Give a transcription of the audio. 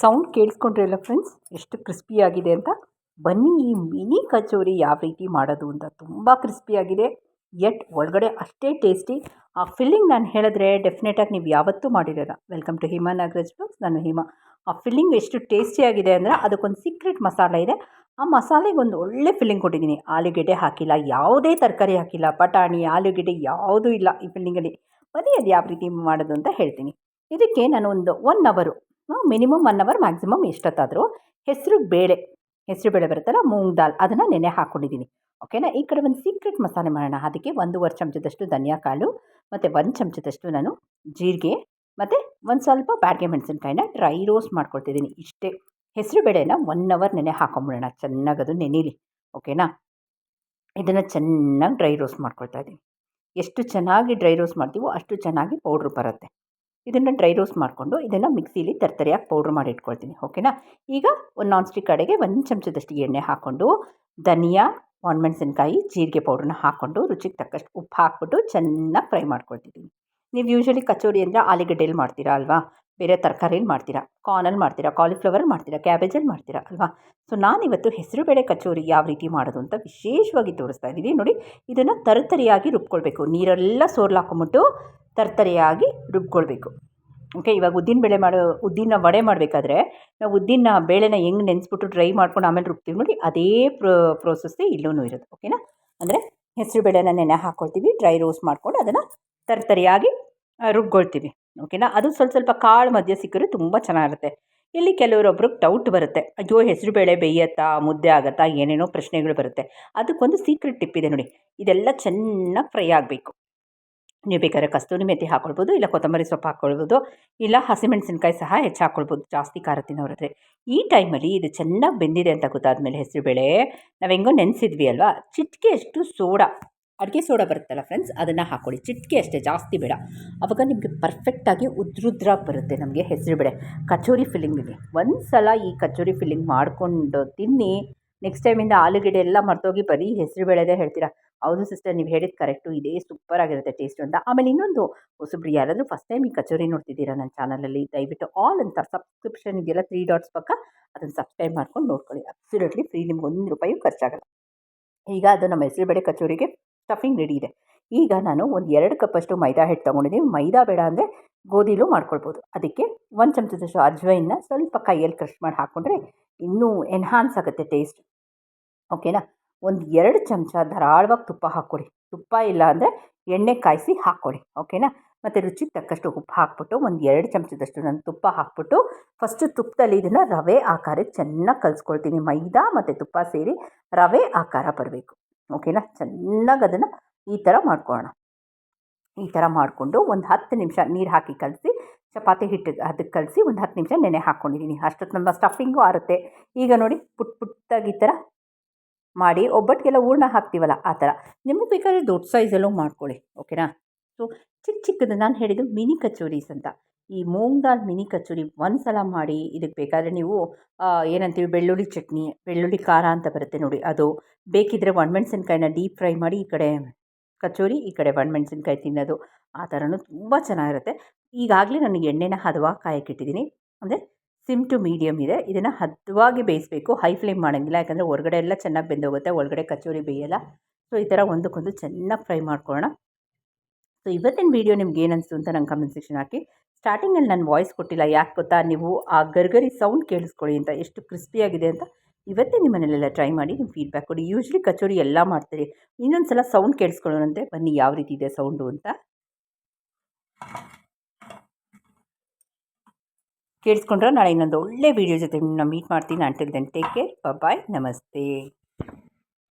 Sound ಕೇಳಿಸ್ಕೊಂಡ್ರಲ್ಲ friends ಎಷ್ಟು ಕ್ರಿಸ್ಪಿಯಾಗಿದೆ ಅಂತ. ಬನ್ನಿ ಈ ಮಿನಿ ಕಚೋರಿ ಯಾವ ರೀತಿ ಮಾಡೋದು ಅಂತ ತುಂಬ ಕ್ರಿಸ್ಪಿಯಾಗಿದೆ ಯಟ್ ಒಳಗಡೆ ಅಷ್ಟೇ ಟೇಸ್ಟಿ ಆ ಫಿಲ್ಲಿಂಗ್ ನಾನು ಹೇಳಿದ್ರೆ ಡೆಫಿನೆಟಾಗಿ ನೀವು ಯಾವತ್ತೂ ಮಾಡಿರೋಲ್ಲ. Welcome to Hima Nagaraj blogs ನಾನು ಹಿಮಾ. ಆ ಫಿಲ್ಲಿಂಗ್ ಎಷ್ಟು ಟೇಸ್ಟಿಯಾಗಿದೆ ಅಂದರೆ ಅದಕ್ಕೊಂದು ಸೀಕ್ರೆಟ್ ಮಸಾಲೆ ಇದೆ. ಆ ಮಸಾಲೆಗೆ ಒಂದು ಒಳ್ಳೆ ಫಿಲ್ಲಿಂಗ್ ಕೊಟ್ಟಿದ್ದೀನಿ. ಆಲೂಗೆಡ್ಡೆ ಹಾಕಿಲ್ಲ, ಯಾವುದೇ ತರಕಾರಿ ಹಾಕಿಲ್ಲ, ಬಟಾಣಿ, ಆಲೂಗೆಡ್ಡೆ ಯಾವುದೂ ಇಲ್ಲ ಈ ಫಿಲ್ಲಿಂಗಲ್ಲಿ ಬನ್ನಿ ಅದು ಯಾವ ರೀತಿ ಮಾಡೋದು ಅಂತ ಹೇಳ್ತೀನಿ. ಇದಕ್ಕೆ ನಾನು ಒಂದು ಒನ್ ಅವರು ಮಿನಿಮಮ್ ಒನ್ ಅವರ್ ಮ್ಯಾಕ್ಸಿಮಮ್ ಎಷ್ಟೊತ್ತಾದರೂ ಹೆಸರು ಬೇಳೆ ಹೆಸರು ಬೇಳೆ ಬರುತ್ತಲ್ಲ, ಮೂಂಗ್ ದಾಲ್ ಅದನ್ನು ನೆನೆ ಹಾಕ್ಕೊಂಡಿದ್ದೀನಿ ಓಕೆನಾ ಈ ಕಡೆ ಒಂದು ಸೀಕ್ರೆಟ್ ಮಸಾಲೆ ಮಾಡೋಣ. ಅದಕ್ಕೆ ಒಂದೂವರೆ ಚಮಚದಷ್ಟು ಧನಿಯಾ ಕಾಳು, ಮತ್ತು ಒಂದು ಚಮಚದಷ್ಟು ನಾನು ಜೀರಿಗೆ, ಮತ್ತು ಒಂದು ಸ್ವಲ್ಪ ಬ್ಯಾಡ್ಗೆ ಮೆಣಸಿನ್ಕಾಯಿನ ಡ್ರೈ ರೋಸ್ಟ್ ಮಾಡ್ಕೊಳ್ತಿದ್ದೀನಿ ಇಷ್ಟೇ. ಹೆಸರು ಬೇಳೆನ ಒನ್ ಅವರ್ ನೆನೆ ಹಾಕೊಂಬಿಡೋಣ. ಚೆನ್ನಾಗಿ ಅದು ನೆನೀಲಿ. ಓಕೆನಾ ಇದನ್ನು ಚೆನ್ನಾಗಿ ಡ್ರೈ ರೋಸ್ಟ್ ಮಾಡ್ಕೊಳ್ತಾ ಇದ್ದೀನಿ ಎಷ್ಟು ಚೆನ್ನಾಗಿ ಡ್ರೈ ರೋಸ್ಟ್ ಮಾಡ್ತೀವೋ ಅಷ್ಟು ಚೆನ್ನಾಗಿ ಪೌಡ್ರ್ ಬರುತ್ತೆ. ಇದನ್ನು ಡ್ರೈ ರೋಸ್ಟ್ ಮಾಡಿಕೊಂಡು ಇದನ್ನು ಮಿಕ್ಸಿಲಿ ತರ್ತರಿಯಾಗಿ ಪೌಡ್ರ್ ಮಾಡಿ ಇಟ್ಕೊಳ್ತೀನಿ ಓಕೆನಾ ಈಗ ಒಂದು ನಾನ್ ಸ್ಟಿಕ್ ಕಡೆಗೆ ಒಂದು ಚಮಚದಷ್ಟು ಎಣ್ಣೆ ಹಾಕ್ಕೊಂಡು ಧನಿಯಾ, ಒಣಮೆಣಸಿನ್ಕಾಯಿ, ಜೀರಿಗೆ ಪೌಡ್ರನ್ನ ಹಾಕ್ಕೊಂಡು ರುಚಿಗೆ ತಕ್ಕಷ್ಟು ಉಪ್ಪು ಹಾಕ್ಬಿಟ್ಟು ಚೆನ್ನಾಗಿ ಫ್ರೈ ಮಾಡ್ಕೊಳ್ತಿದ್ದೀನಿ. ನೀವು ಯೂಶ್ವಲಿ ಕಚೋರಿ ಅಂದರೆ ಆಲೂಗಡ್ಡೆಯಲ್ಲಿ ಮಾಡ್ತೀರಾ ಅಲ್ವಾ? ಬೇರೆ ತರಕಾರಿಯಲ್ಲಿ ಮಾಡ್ತೀರಾ? ಕಾರ್ನಲ್ಲಿ ಮಾಡ್ತೀರಾ? ಕಾಲಿಫ್ಲವರ್ ಮಾಡ್ತೀರಾ? ಕ್ಯಾಬೇಜಲ್ಲಿ ಮಾಡ್ತೀರಾ ಅಲ್ವಾ? ಸೊ ನಾನಿವತ್ತು ಹೆಸರುಬೇಳೆ ಕಚೋರಿ ಯಾವ ರೀತಿ ಮಾಡೋದು ಅಂತ ವಿಶೇಷವಾಗಿ ತೋರಿಸ್ತಾ ಇದ್ದೀನಿ. ನೋಡಿ, ಇದನ್ನು ತರತರಿಯಾಗಿ ರುಬ್ಕೊಳ್ಬೇಕು. ನೀರೆಲ್ಲ ಸೋರ್ಲಾಕೊಂಬಿಟ್ಟು ತರತರಿಯಾಗಿ ರುಬ್ಕೊಳ್ಬೇಕು. ಓಕೆ ಇವಾಗ ಉದ್ದಿನ ಬೇಳೆ ಮಾಡೋ, ಉದ್ದಿನ ವಡೆ ಮಾಡಬೇಕಾದ್ರೆ ನಾವು ಉದ್ದಿನ ಬೇಳೆನ ಹೆಂಗೆ ನೆನೆಸ್ಬಿಟ್ಟು ಡ್ರೈ ಮಾಡ್ಕೊಂಡು ಆಮೇಲೆ ರುಬ್ತೀವಿ ನೋಡಿ, ಅದೇ ಪ್ರೋ ಪ್ರೋಸೆಸ್ಸೇ ಇಲ್ಲೂ ಇರೋದು ಓಕೆನಾ ಅಂದರೆ ಹೆಸರು ಬೇಳೆನ ನೆನೆ ಹಾಕ್ಕೊಳ್ತೀವಿ ಡ್ರೈ ರೋಸ್ಟ್ ಮಾಡ್ಕೊಂಡು ಅದನ್ನು ತರ್ತರಿಯಾಗಿ ರುಬ್ಕೊಳ್ತೀವಿ ಓಕೆನಾ ಅದು ಸ್ವಲ್ಪ ಸ್ವಲ್ಪ ಕಾಳು ಮಧ್ಯ ಸಿಕ್ಕರೆ ತುಂಬ ಚೆನ್ನಾಗಿರುತ್ತೆ. ಇಲ್ಲಿ ಕೆಲವರೊಬ್ರಿಗೆ ಡೌಟ್ ಬರುತ್ತೆ, ಅಯ್ಯೋ, ಹೆಸರು ಬೇಳೆ ಬೇಯತ್ತಾ, ಮುದ್ದೆ ಆಗತ್ತಾ, ಏನೇನೋ ಪ್ರಶ್ನೆಗಳು ಬರುತ್ತೆ. ಅದಕ್ಕೊಂದು ಸೀಕ್ರೆಟ್ ಟಿಪ್ ಇದೆ ನೋಡಿ, ಇದೆಲ್ಲ ಚೆನ್ನಾಗಿ ಫ್ರೈ ಆಗಬೇಕು. ನೀವು ಬೇಕಾದ್ರೆ ಕಸ್ತೂರಿ ಮೆಥಿ ಹಾಕ್ಕೊಳ್ಬೋದು ಇಲ್ಲ ಕೊತ್ತಂಬರಿ ಸೊಪ್ಪು ಹಾಕ್ಕೊಳ್ಬೋದು ಇಲ್ಲ ಹಸಿಮೆಣಸಿನ್ಕಾಯಿ ಸಹ ಹೆಚ್ಚು ಹಾಕ್ಕೊಳ್ಬೋದು ಜಾಸ್ತಿ ಖಾರ ತಿನ್ನೋರಿದ್ರೆ ಈ ಟೈಮಲ್ಲಿ ಇದು ಚೆನ್ನಾಗಿ ಬೆಂದಿದೆ ಅಂತ ಗೊತ್ತಾದಮೇಲೆ ಹೆಸರುಬೇಳೆ, ನಾವು ಹೆಂಗೋ ನೆನೆಸಿದ್ವಿ ಅಲ್ವಾ? ಚಿಟಿಕೆಯಷ್ಟು ಸೋಡಾ, ಅಡುಗೆ ಸೋಡಾ ಬರುತ್ತಲ್ಲ ಫ್ರೆಂಡ್ಸ್ ಅದನ್ನು ಹಾಕ್ಕೊಳ್ಳಿ ಚಿಟ್ಕೆ ಅಷ್ಟೇ, ಜಾಸ್ತಿ ಬೇಡ. ಅವಾಗ ನಿಮಗೆ ಪರ್ಫೆಕ್ಟಾಗಿ ಉದ್ರುದ್ರಾಗಿ ಬರುತ್ತೆ ನಮಗೆ ಹೆಸರುಬೇಳೆ. ಕಚೋರಿ ಫಿಲ್ಲಿಂಗಿಗೆ ಒಂದು ಸಲ ಈ ಕಚೋರಿ ಫಿಲ್ಲಿಂಗ್ ಮಾಡಿಕೊಂಡು ತಿನ್ನಿ. ನೆಕ್ಸ್ಟ್ ಟೈಮಿಂದ ಆಲೂಗೆಡ್ಡೆ ಎಲ್ಲ ಮರ್ತೋಗಿ ಬರೀ ಹೆಸರು ಬೇಳೆದೇ ಹೇಳ್ತೀರಾ? ಹೌದು ಸಿಸ್ಟರ್ ನೀವು ಹೇಳಿದ ಕರೆಕ್ಟು ಇದೇ ಸೂಪರ್ ಆಗಿರುತ್ತೆ ಟೇಸ್ಟು ಅಂತ. ಆಮೇಲೆ ಇನ್ನೊಂದು, ಹೊಸಬ್ರು ಯಾರಾದರೂ ಫಸ್ಟ್ ಟೈಮ್ ಈ ಕಚೋರಿ ನೋಡ್ತಿದ್ದೀರಾ ನನ್ನ ಚಾನಲಲ್ಲಿ ದಯವಿಟ್ಟು ಆಲ್ ಅಂತ ಸಬ್ಸ್ಕ್ರಿಪ್ಷನ್ ಇದೆಯಲ್ಲ ತ್ರೀ ಡಾಟ್ಸ್ ಪಕ್ಕ ಅದನ್ನು ಸಬ್ಸ್ಕ್ರೈಬ್ ಮಾಡ್ಕೊಂಡು ನೋಡ್ಕೊಳ್ಳಿ. ಅಬ್ಸಲ್ಯೂಟ್ಲಿ ಫ್ರೀ ನಿಮ್ಗೆ ಒಂದು ರೂಪಾಯಿ ಖರ್ಚಾಗಲ್ಲ. ಈಗ ಅದು ನಮ್ಮ ಹೆಸರುಬೇಳೆ ಕಚೋರಿಗೆ ಸ್ಟಫಿಂಗ್ ರೆಡಿ ಇದೆ. ಈಗ ನಾನು ಒಂದು ಎರಡು ಕಪ್ಪಷ್ಟು ಮೈದಾ ಹಿಟ್ಟು ತೊಗೊಂಡಿದ್ದೀನಿ. ಮೈದಾ ಬೇಡ ಅಂದರೆ ಗೋಧಿಲೂ ಮಾಡ್ಕೊಳ್ಬೋದು. ಅದಕ್ಕೆ ಒಂದು ಚಮಚದಷ್ಟು ಅಜ್ವೈನ್ನ ಸ್ವಲ್ಪ ಕೈಯಲ್ಲಿ ಕ್ರಷ್ ಮಾಡಿ ಹಾಕ್ಕೊಂಡ್ರೆ ಇನ್ನೂ ಎನ್ಹಾನ್ಸ್ ಆಗುತ್ತೆ ಟೇಸ್ಟ್ ಓಕೆನಾ ಒಂದು ಎರಡು ಚಮಚ ಧಾರಾಳವಾಗಿ ತುಪ್ಪ ಹಾಕ್ಕೊಡಿ. ತುಪ್ಪ ಇಲ್ಲ ಅಂದರೆ ಎಣ್ಣೆ ಕಾಯಿಸಿ ಹಾಕ್ಕೊಡಿ. ಓಕೆನಾ ಮತ್ತು ರುಚಿಗೆ ತಕ್ಕಷ್ಟು ಉಪ್ಪು ಹಾಕ್ಬಿಟ್ಟು ಒಂದು ಎರಡು ಚಮಚದಷ್ಟು ನಾನು ತುಪ್ಪ ಹಾಕ್ಬಿಟ್ಟು ಫಸ್ಟು ತುಪ್ಪದಲ್ಲಿ ಇದನ್ನು ರವೆ ಆಕಾರಕ್ಕೆ ಚೆನ್ನಾಗಿ ಕಲಿಸ್ಕೊಳ್ತೀನಿ. ಮೈದಾ ಮತ್ತು ತುಪ್ಪ ಸೇರಿ ರವೆ ಆಕಾರ ಬರಬೇಕು. ಓಕೆನಾ ಚೆನ್ನಾಗಿ ಅದನ್ನು ಈ ಥರ ಮಾಡ್ಕೊಳ್ಳೋಣ ಈ ಥರ ಮಾಡಿಕೊಂಡು ಒಂದು ಹತ್ತು ನಿಮಿಷ ನೀರು ಹಾಕಿ ಕಲಸಿ, ಚಪಾತಿ ಹಿಟ್ಟು ಅದಕ್ಕೆ ಕಲಸಿ ಒಂದು ಹತ್ತು ನಿಮಿಷ ನೆನೆ ಹಾಕ್ಕೊಂಡಿದ್ದೀನಿ ಅಷ್ಟೊತ್ತು ನಮ್ಮ ಸ್ಟಫಿಂಗು ಆರುತ್ತೆ. ಈಗ ನೋಡಿ ಪುಟ್ ಪುಟ್ಟಾಗಿ ಈ ಥರ ಮಾಡಿ ಒಬ್ಬಟ್ಟಿಗೆಲ್ಲ ಹೂರ್ಣ ಹಾಕ್ತೀವಲ್ಲ ಆ ಥರ. ನಿಮಗೆ ಬೇಕಾದರೆ ದೊಡ್ಡ ಸೈಜಲ್ಲೂ ಮಾಡ್ಕೊಳ್ಳಿ, ಓಕೆನಾ? ಸೊ ಚಿಕ್ಕ ಚಿಕ್ಕದು ನಾನು ಹೇಳಿದ್ದು ಮಿನಿ ಕಚೋರೀಸ್ ಅಂತ. ಈ ಮೂಂಗ್ ದಾಲ್ ಮಿನಿ ಕಚೋರಿ ಒಂದು ಸಲ ಮಾಡಿ ಇದಕ್ಕೆ ಬೇಕಾದರೆ ನೀವು ಏನಂತೀವಿ, ಬೆಳ್ಳುಳ್ಳಿ ಚಟ್ನಿ, ಬೆಳ್ಳುಳ್ಳಿ ಖಾರ ಅಂತ ಬರುತ್ತೆ ನೋಡಿ. ಅದು ಬೇಕಿದ್ದರೆ ಒಣಮೆಣ್ಸಿನ್ಕಾಯಿನ ಡೀಪ್ ಫ್ರೈ ಮಾಡಿ ಈ ಕಡೆ ಕಚೋರಿ ಈ ಕಡೆ ಒಣಮೆಣ್ಸಿನ್ಕಾಯಿ ತಿನ್ನೋದು ಆ ಥರನೂ ತುಂಬ ಚೆನ್ನಾಗಿರುತ್ತೆ. ಈಗಾಗಲೇ ನನಗೆ ಎಣ್ಣೆನ ಹದವಾಗಿ ಕಾಯಕ್ಕಿಟ್ಟಿದ್ದೀನಿ ಅಂದರೆ ಸಿಮ್ ಟು ಮೀಡಿಯಮ್ ಇದೆ. ಇದನ್ನು ಹದವಾಗಿ ಬೇಯಿಸಬೇಕು. ಹೈ ಫ್ಲೇಮ್ ಮಾಡೋಂಗಿಲ್ಲ. ಯಾಕಂದರೆ ಹೊರಗಡೆ ಎಲ್ಲ ಚೆನ್ನಾಗಿ ಬೆಂದೋಗುತ್ತೆ. ಒಳಗಡೆ ಕಚೋರಿ ಬೇಯಲ್ಲ. ಸೊ, ಈ ಥರ ಒಂದಕ್ಕೊಂದು ಚೆನ್ನಾಗಿ ಫ್ರೈ ಮಾಡ್ಕೊಳ್ಳೋಣ. ಸೊ, ಇವತ್ತಿನ ವೀಡಿಯೋ ನಿಮ್ಗೆ ಏನು ಅಂತ ನಂಗೆ ಕಮೆಂಟ್ ಸೆಕ್ಷನ್ ಹಾಕಿ. ಸ್ಟಾರ್ಟಿಂಗಲ್ಲಿ ನಾನು ವಾಯ್ಸ್ ಕೊಟ್ಟಿಲ್ಲ. ಯಾಕೆ ಗೊತ್ತಾ? ನೀವು ಆ ಗರ್ಗರಿ ಸೌಂಡ್ ಕೇಳಿಸ್ಕೊಳ್ಳಿ ಅಂತ. ಎಷ್ಟು ಕ್ರಿಸ್ಪಿಯಾಗಿದೆ ಅಂತ. ಇವತ್ತೇ ನಿಮ್ಮ ಮನೇಲೆಲ್ಲ ಟ್ರೈ ಮಾಡಿ ನಿಮ್ಮ ಫೀಡ್ಬ್ಯಾಕ್ ಕೊಡಿ. ಯೂಶ್ವಲಿ ಕಚೋರಿ ಎಲ್ಲ ಮಾಡ್ತೀರಿ. ಇನ್ನೊಂದು ಸಲ ಸೌಂಡ್ ಕೇಳಿಸ್ಕೊಳ್ಳೋಣಂತೆ. ಬನ್ನಿ ಯಾವ ರೀತಿ ಇದೆ ಸೌಂಡು ಅಂತ. ಕೇಳಿಸ್ಕೊಂಡ್ರೆ ನಾಳೆ ಇನ್ನೊಂದು ಒಳ್ಳೆ ವೀಡಿಯೋ ಜೊತೆ ನಿಮ್ಮನ್ನ ಮೀಟ್ ಮಾಡ್ತೀನಿ. Until then take care bye ನಮಸ್ತೆ.